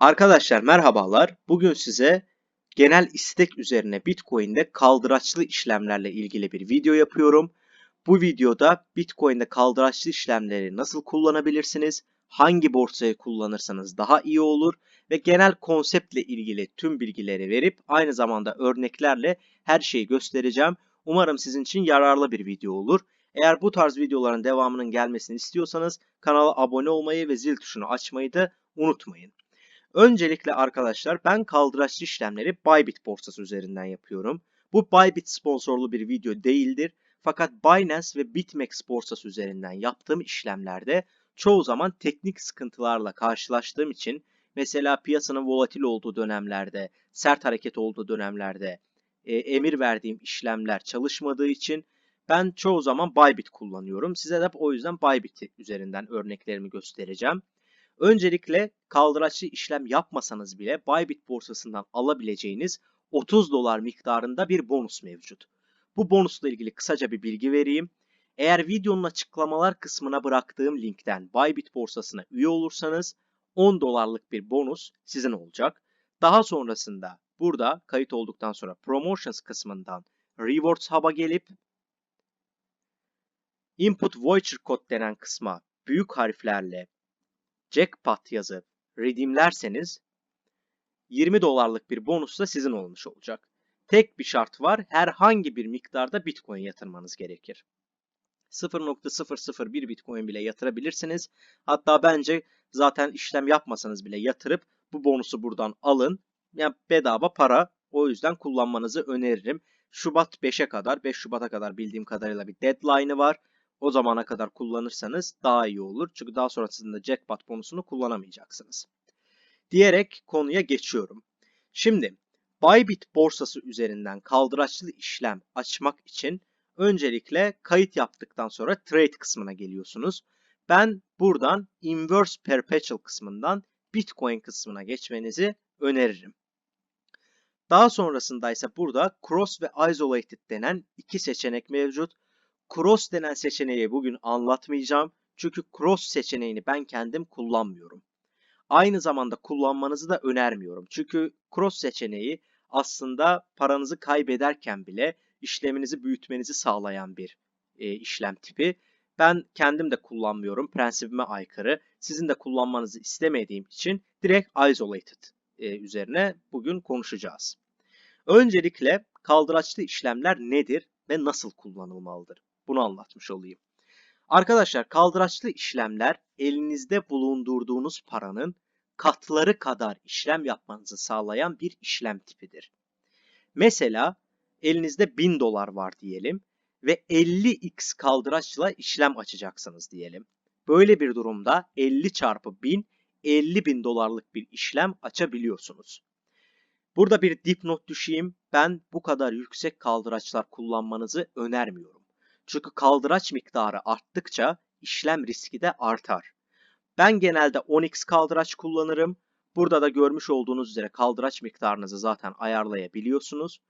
Arkadaşlar merhabalar. Bugün size genel istek üzerine Bitcoin'de kaldıraçlı işlemlerle ilgili bir video yapıyorum. Bu videoda Bitcoin'de kaldıraçlı işlemleri nasıl kullanabilirsiniz, hangi borsayı kullanırsanız daha iyi olur ve genel konseptle ilgili tüm bilgileri verip aynı zamanda örneklerle her şeyi göstereceğim. Umarım sizin için yararlı bir video olur. Eğer bu tarz videoların devamının gelmesini istiyorsanız kanala abone olmayı ve zil tuşunu açmayı da unutmayın. Öncelikle arkadaşlar ben kaldıraçlı işlemleri Bybit borsası üzerinden yapıyorum. Bu Bybit sponsorlu bir video değildir. Fakat Binance ve BitMEX borsası üzerinden yaptığım işlemlerde çoğu zaman teknik sıkıntılarla karşılaştığım için mesela piyasanın volatil olduğu dönemlerde, sert hareket olduğu dönemlerde e, emir verdiğim işlemler çalışmadığı için ben çoğu zaman Bybit kullanıyorum. Size de o yüzden Bybit üzerinden örneklerimi göstereceğim. Öncelikle kaldıraçlı işlem yapmasanız bile Bybit borsasından alabileceğiniz 30 dolar miktarında bir bonus mevcut. Bu bonusla ilgili kısaca bir bilgi vereyim. Eğer videonun açıklamalar kısmına bıraktığım linkten Bybit borsasına üye olursanız 10 dolarlık bir bonus sizin olacak. Daha sonrasında burada kayıt olduktan sonra Promotions kısmından Rewards Hub'a gelip Input Voucher Code denen kısma büyük harflerle jackpot yazıp redeemlerseniz 20 dolarlık bir bonus da sizin olmuş olacak. Tek bir şart var. Herhangi bir miktarda Bitcoin yatırmanız gerekir. 0.001 Bitcoin bile yatırabilirsiniz. Hatta bence zaten işlem yapmasanız bile yatırıp bu bonusu buradan alın. Yani bedava para. O yüzden kullanmanızı öneririm. Şubat 5'e kadar, 5 Şubat'a kadar bildiğim kadarıyla bir deadline'ı var. O zamana kadar kullanırsanız daha iyi olur. Çünkü daha sonrasında jackpot bonusunu kullanamayacaksınız. Diyerek konuya geçiyorum. Şimdi Bybit borsası üzerinden kaldıraçlı işlem açmak için öncelikle kayıt yaptıktan sonra trade kısmına geliyorsunuz. Ben buradan inverse perpetual kısmından Bitcoin kısmına geçmenizi öneririm. Daha sonrasında ise burada cross ve isolated denen iki seçenek mevcut. Cross denen seçeneği bugün anlatmayacağım. Çünkü cross seçeneğini ben kendim kullanmıyorum. Aynı zamanda kullanmanızı da önermiyorum. Çünkü cross seçeneği aslında paranızı kaybederken bile işleminizi büyütmenizi sağlayan bir e, işlem tipi. Ben kendim de kullanmıyorum. Prensibime aykırı. Sizin de kullanmanızı istemediğim için direkt isolated e, üzerine bugün konuşacağız. Öncelikle kaldıraçlı işlemler nedir ve nasıl kullanılmalıdır? Bunu anlatmış olayım. Arkadaşlar kaldıraçlı işlemler elinizde bulundurduğunuz paranın katları kadar işlem yapmanızı sağlayan bir işlem tipidir. Mesela elinizde 1000 dolar var diyelim ve 50x kaldıraçla işlem açacaksınız diyelim. Böyle bir durumda 50 çarpı 1000 50 bin dolarlık bir işlem açabiliyorsunuz. Burada bir dipnot düşeyim. Ben bu kadar yüksek kaldıraçlar kullanmanızı önermiyorum. Çünkü kaldıraç miktarı arttıkça işlem riski de artar. Ben genelde 10x kaldıraç kullanırım. Burada da görmüş olduğunuz üzere kaldıraç miktarınızı zaten ayarlayabiliyorsunuz.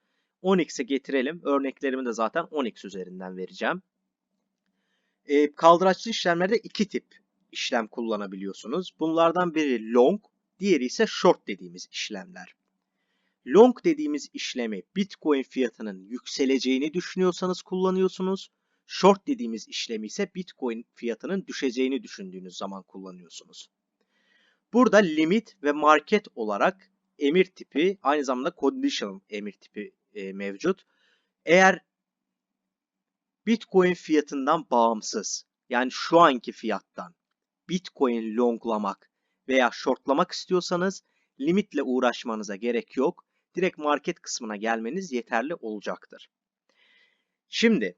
10x'e getirelim. Örneklerimi de zaten 10x üzerinden vereceğim. E, kaldıraçlı işlemlerde iki tip işlem kullanabiliyorsunuz. Bunlardan biri long, diğeri ise short dediğimiz işlemler. Long dediğimiz işlemi Bitcoin fiyatının yükseleceğini düşünüyorsanız kullanıyorsunuz. Short dediğimiz işlemi ise Bitcoin fiyatının düşeceğini düşündüğünüz zaman kullanıyorsunuz. Burada limit ve market olarak emir tipi aynı zamanda conditional emir tipi e, mevcut. Eğer Bitcoin fiyatından bağımsız yani şu anki fiyattan Bitcoin longlamak veya shortlamak istiyorsanız limitle uğraşmanıza gerek yok. Direkt market kısmına gelmeniz yeterli olacaktır. Şimdi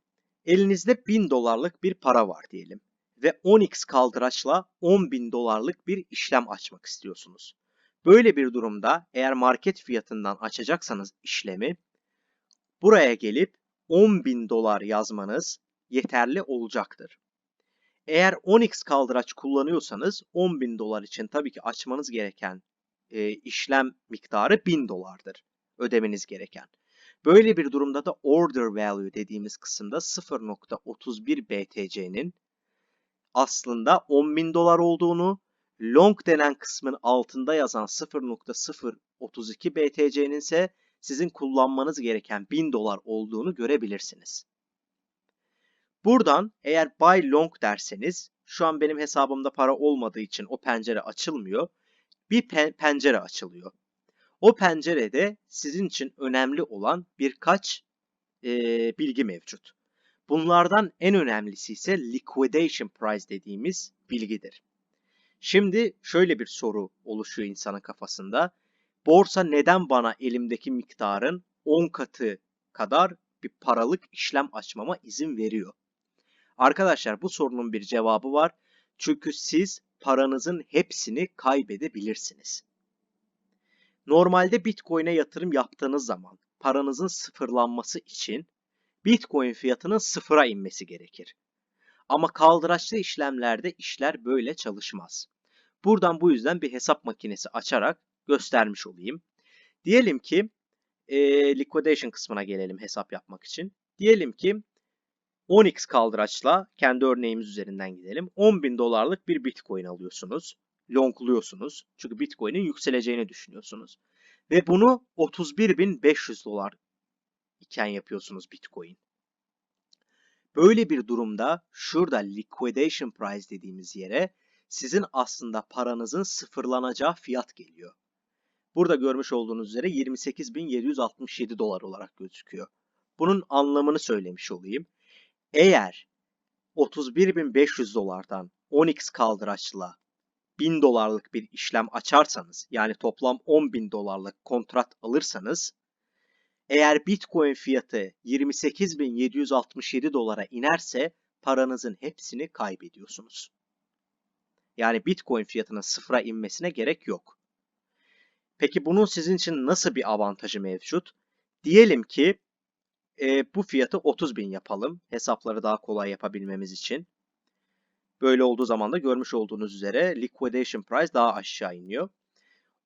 Elinizde 1000 dolarlık bir para var diyelim ve 10x kaldıraçla 10.000 dolarlık bir işlem açmak istiyorsunuz. Böyle bir durumda eğer market fiyatından açacaksanız işlemi buraya gelip 10.000 dolar yazmanız yeterli olacaktır. Eğer 10x kaldıraç kullanıyorsanız 10.000 dolar için tabii ki açmanız gereken e, işlem miktarı 1000 dolardır. Ödemeniz gereken. Böyle bir durumda da order value dediğimiz kısımda 0.31 BTC'nin aslında 10.000 dolar olduğunu long denen kısmın altında yazan 0.032 BTC'nin ise sizin kullanmanız gereken 1000 dolar olduğunu görebilirsiniz. Buradan eğer buy long derseniz şu an benim hesabımda para olmadığı için o pencere açılmıyor. Bir pe- pencere açılıyor. O pencerede sizin için önemli olan birkaç e, bilgi mevcut. Bunlardan en önemlisi ise liquidation price dediğimiz bilgidir. Şimdi şöyle bir soru oluşuyor insanın kafasında. Borsa neden bana elimdeki miktarın 10 katı kadar bir paralık işlem açmama izin veriyor? Arkadaşlar bu sorunun bir cevabı var. Çünkü siz paranızın hepsini kaybedebilirsiniz. Normalde Bitcoin'e yatırım yaptığınız zaman paranızın sıfırlanması için Bitcoin fiyatının sıfıra inmesi gerekir. Ama kaldıraçlı işlemlerde işler böyle çalışmaz. Buradan bu yüzden bir hesap makinesi açarak göstermiş olayım. Diyelim ki e, liquidation kısmına gelelim hesap yapmak için. Diyelim ki 10x kaldıraçla kendi örneğimiz üzerinden gidelim. 10.000 dolarlık bir bitcoin alıyorsunuz. Longluyorsunuz. Çünkü bitcoin'in yükseleceğini düşünüyorsunuz. Ve bunu 31.500 dolar iken yapıyorsunuz bitcoin. Böyle bir durumda şurada liquidation price dediğimiz yere sizin aslında paranızın sıfırlanacağı fiyat geliyor. Burada görmüş olduğunuz üzere 28.767 dolar olarak gözüküyor. Bunun anlamını söylemiş olayım. Eğer 31.500 dolardan 10x kaldıraçla 1000 dolarlık bir işlem açarsanız yani toplam 10.000 dolarlık kontrat alırsanız eğer Bitcoin fiyatı 28.767 dolara inerse paranızın hepsini kaybediyorsunuz. Yani Bitcoin fiyatının sıfıra inmesine gerek yok. Peki bunun sizin için nasıl bir avantajı mevcut? Diyelim ki e, bu fiyatı 30.000 yapalım. Hesapları daha kolay yapabilmemiz için. Böyle olduğu zaman da görmüş olduğunuz üzere liquidation price daha aşağı iniyor.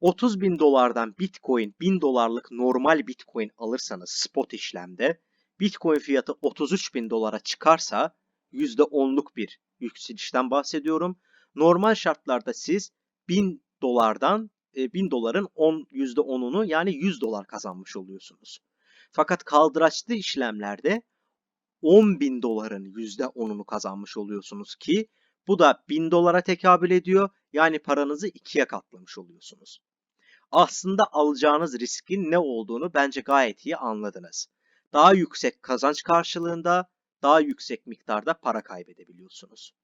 30 bin dolardan Bitcoin 1000 dolarlık normal Bitcoin alırsanız spot işlemde Bitcoin fiyatı 33 bin dolara çıkarsa %10'luk bir yükselişten bahsediyorum. Normal şartlarda siz 1000 dolardan 1000 doların 10 %10'unu yani 100 dolar kazanmış oluyorsunuz. Fakat kaldıraçlı işlemlerde 10 bin doların %10'unu kazanmış oluyorsunuz ki bu da 1000 dolara tekabül ediyor. Yani paranızı ikiye katlamış oluyorsunuz. Aslında alacağınız riskin ne olduğunu bence gayet iyi anladınız. Daha yüksek kazanç karşılığında daha yüksek miktarda para kaybedebiliyorsunuz.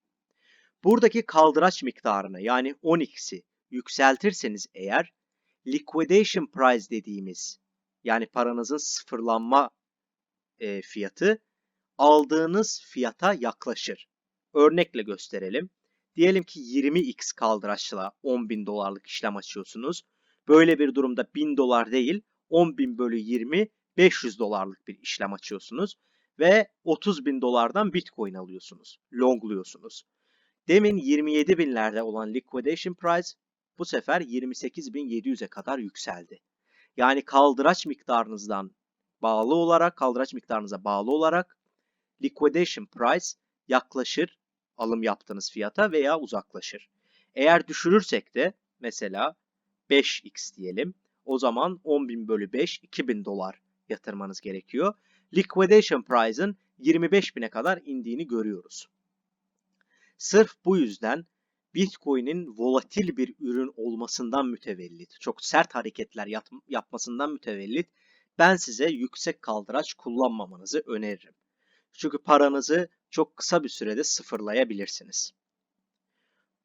Buradaki kaldıraç miktarını yani 10x'i yükseltirseniz eğer liquidation price dediğimiz yani paranızın sıfırlanma e, fiyatı aldığınız fiyata yaklaşır. Örnekle gösterelim. Diyelim ki 20x kaldıraçla 10.000 dolarlık işlem açıyorsunuz. Böyle bir durumda 1000 dolar değil 10.000 bölü 20 500 dolarlık bir işlem açıyorsunuz. Ve 30.000 dolardan bitcoin alıyorsunuz. Longluyorsunuz. Demin 27 binlerde olan liquidation price bu sefer 28.700'e kadar yükseldi. Yani kaldıraç miktarınızdan bağlı olarak, kaldıraç miktarınıza bağlı olarak liquidation price yaklaşır alım yaptığınız fiyata veya uzaklaşır. Eğer düşürürsek de mesela 5x diyelim. O zaman 10.000 bölü 5 2000 dolar yatırmanız gerekiyor. Liquidation price'ın 25.000'e kadar indiğini görüyoruz. Sırf bu yüzden Bitcoin'in volatil bir ürün olmasından mütevellit, çok sert hareketler yap yapmasından mütevellit ben size yüksek kaldıraç kullanmamanızı öneririm. Çünkü paranızı çok kısa bir sürede sıfırlayabilirsiniz.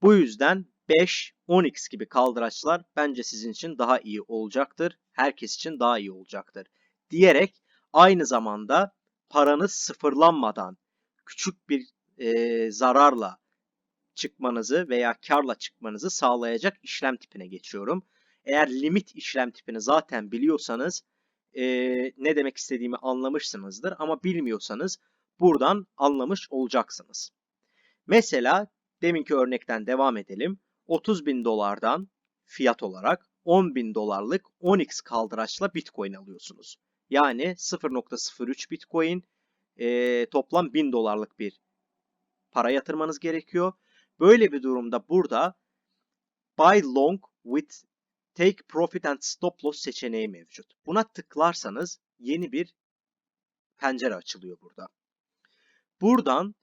Bu yüzden 5, 10x gibi kaldıraçlar bence sizin için daha iyi olacaktır. Herkes için daha iyi olacaktır. Diyerek aynı zamanda paranız sıfırlanmadan küçük bir e, zararla çıkmanızı veya karla çıkmanızı sağlayacak işlem tipine geçiyorum. Eğer limit işlem tipini zaten biliyorsanız e, ne demek istediğimi anlamışsınızdır ama bilmiyorsanız buradan anlamış olacaksınız. Mesela deminki örnekten devam edelim. 30 bin dolardan fiyat olarak 10 bin dolarlık 10x kaldıraçla Bitcoin alıyorsunuz. Yani 0.03 Bitcoin e, toplam 1000 dolarlık bir para yatırmanız gerekiyor. Böyle bir durumda burada Buy long with take profit and stop loss seçeneği mevcut. Buna tıklarsanız yeni bir pencere açılıyor burada. Buradan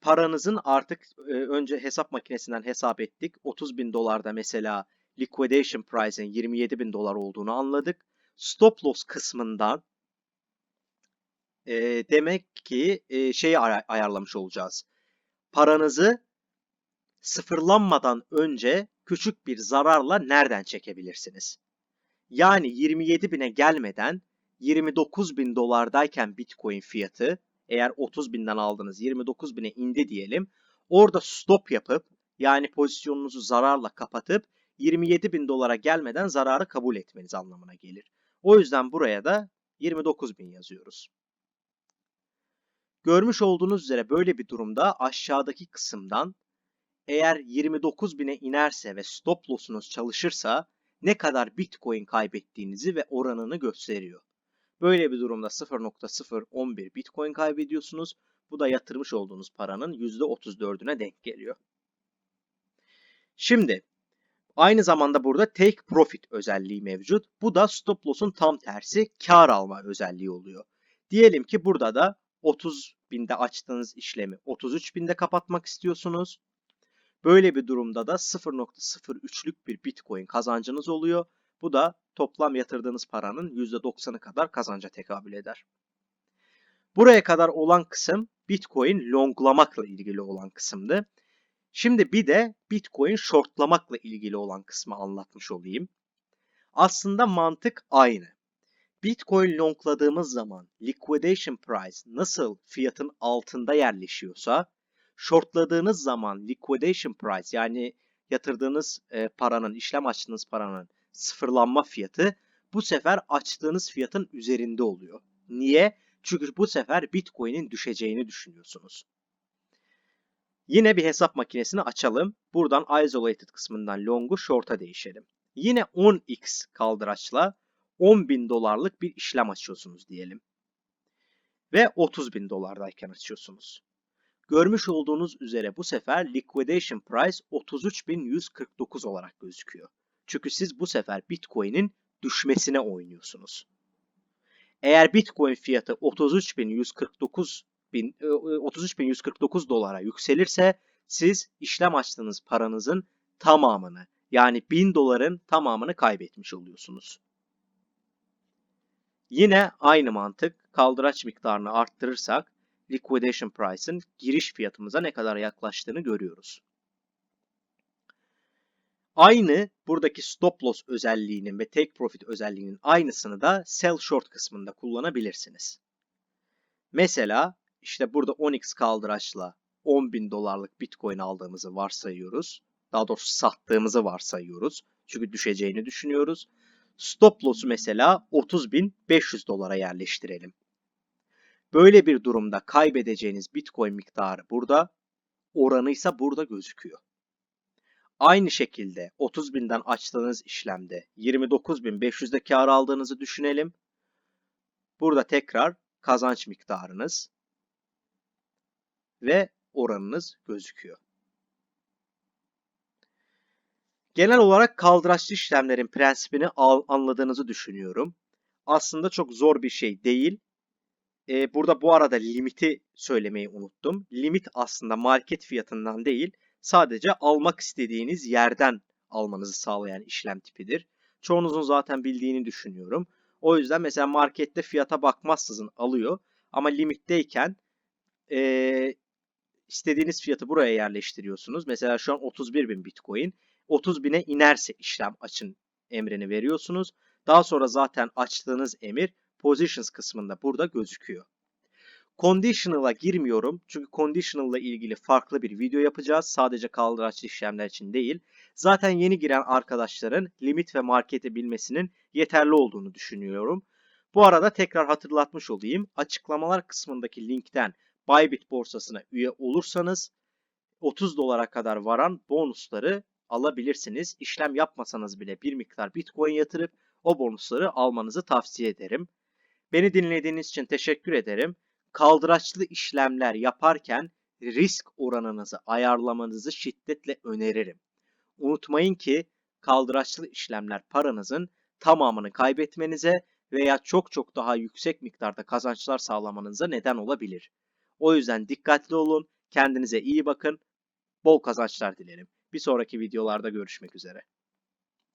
paranızın artık e, önce hesap makinesinden hesap ettik. 30 bin dolarda mesela liquidation price'in 27 bin dolar olduğunu anladık. Stop loss kısmından e, demek ki e, şeyi ay- ayarlamış olacağız. Paranızı sıfırlanmadan önce küçük bir zararla nereden çekebilirsiniz? Yani 27 bine gelmeden 29 bin dolardayken Bitcoin fiyatı eğer 30 binden aldınız 29 bine indi diyelim. Orada stop yapıp yani pozisyonunuzu zararla kapatıp 27 bin dolara gelmeden zararı kabul etmeniz anlamına gelir. O yüzden buraya da 29 bin yazıyoruz. Görmüş olduğunuz üzere böyle bir durumda aşağıdaki kısımdan eğer 29 bine inerse ve stop loss'unuz çalışırsa ne kadar Bitcoin kaybettiğinizi ve oranını gösteriyor. Böyle bir durumda 0.011 Bitcoin kaybediyorsunuz. Bu da yatırmış olduğunuz paranın %34'üne denk geliyor. Şimdi aynı zamanda burada take profit özelliği mevcut. Bu da stop loss'un tam tersi kar alma özelliği oluyor. Diyelim ki burada da 30 binde açtığınız işlemi 33 binde kapatmak istiyorsunuz. Böyle bir durumda da 0.03'lük bir Bitcoin kazancınız oluyor. Bu da toplam yatırdığınız paranın %90'ı kadar kazanca tekabül eder. Buraya kadar olan kısım Bitcoin longlamakla ilgili olan kısımdı. Şimdi bir de Bitcoin shortlamakla ilgili olan kısmı anlatmış olayım. Aslında mantık aynı. Bitcoin longladığımız zaman liquidation price nasıl fiyatın altında yerleşiyorsa shortladığınız zaman liquidation price yani yatırdığınız e, paranın, işlem açtığınız paranın sıfırlanma fiyatı bu sefer açtığınız fiyatın üzerinde oluyor. Niye? Çünkü bu sefer Bitcoin'in düşeceğini düşünüyorsunuz. Yine bir hesap makinesini açalım. Buradan isolated kısmından long'u short'a değişelim. Yine 10x kaldıraçla 10.000 dolarlık bir işlem açıyorsunuz diyelim. Ve 30.000 dolardayken açıyorsunuz. Görmüş olduğunuz üzere bu sefer liquidation price 33.149 olarak gözüküyor. Çünkü siz bu sefer Bitcoin'in düşmesine oynuyorsunuz. Eğer Bitcoin fiyatı 33.149 33.149 dolara yükselirse siz işlem açtığınız paranızın tamamını yani 1000 doların tamamını kaybetmiş oluyorsunuz. Yine aynı mantık kaldıraç miktarını arttırırsak liquidation price'ın giriş fiyatımıza ne kadar yaklaştığını görüyoruz. Aynı buradaki stop loss özelliğinin ve take profit özelliğinin aynısını da sell short kısmında kullanabilirsiniz. Mesela işte burada 10x kaldıraçla 10.000 dolarlık bitcoin aldığımızı varsayıyoruz. Daha doğrusu sattığımızı varsayıyoruz. Çünkü düşeceğini düşünüyoruz. Stop loss'u mesela 30.500 dolara yerleştirelim. Böyle bir durumda kaybedeceğiniz bitcoin miktarı burada, oranı ise burada gözüküyor. Aynı şekilde 30 binden açtığınız işlemde 29.500'de kar aldığınızı düşünelim. Burada tekrar kazanç miktarınız ve oranınız gözüküyor. Genel olarak kaldıraçlı işlemlerin prensibini anladığınızı düşünüyorum. Aslında çok zor bir şey değil. Ee, burada bu arada limiti söylemeyi unuttum. Limit aslında market fiyatından değil, sadece almak istediğiniz yerden almanızı sağlayan işlem tipidir. Çoğunuzun zaten bildiğini düşünüyorum. O yüzden mesela markette fiyata bakmazsızın alıyor. Ama limitteyken e, istediğiniz fiyatı buraya yerleştiriyorsunuz. Mesela şu an 31 bin Bitcoin. 30 bine inerse işlem açın emrini veriyorsunuz. Daha sonra zaten açtığınız emir positions kısmında burada gözüküyor. Conditional'a girmiyorum. Çünkü conditional ile ilgili farklı bir video yapacağız. Sadece kaldıraçlı işlemler için değil. Zaten yeni giren arkadaşların limit ve marketi bilmesinin yeterli olduğunu düşünüyorum. Bu arada tekrar hatırlatmış olayım. Açıklamalar kısmındaki linkten Bybit borsasına üye olursanız 30 dolara kadar varan bonusları alabilirsiniz. İşlem yapmasanız bile bir miktar Bitcoin yatırıp o bonusları almanızı tavsiye ederim. Beni dinlediğiniz için teşekkür ederim. Kaldıraçlı işlemler yaparken risk oranınızı ayarlamanızı şiddetle öneririm. unutmayın ki kaldıraçlı işlemler paranızın tamamını kaybetmenize veya çok çok daha yüksek miktarda kazançlar sağlamanıza neden olabilir. O yüzden dikkatli olun, kendinize iyi bakın, bol kazançlar dilerim. Bir sonraki videolarda görüşmek üzere.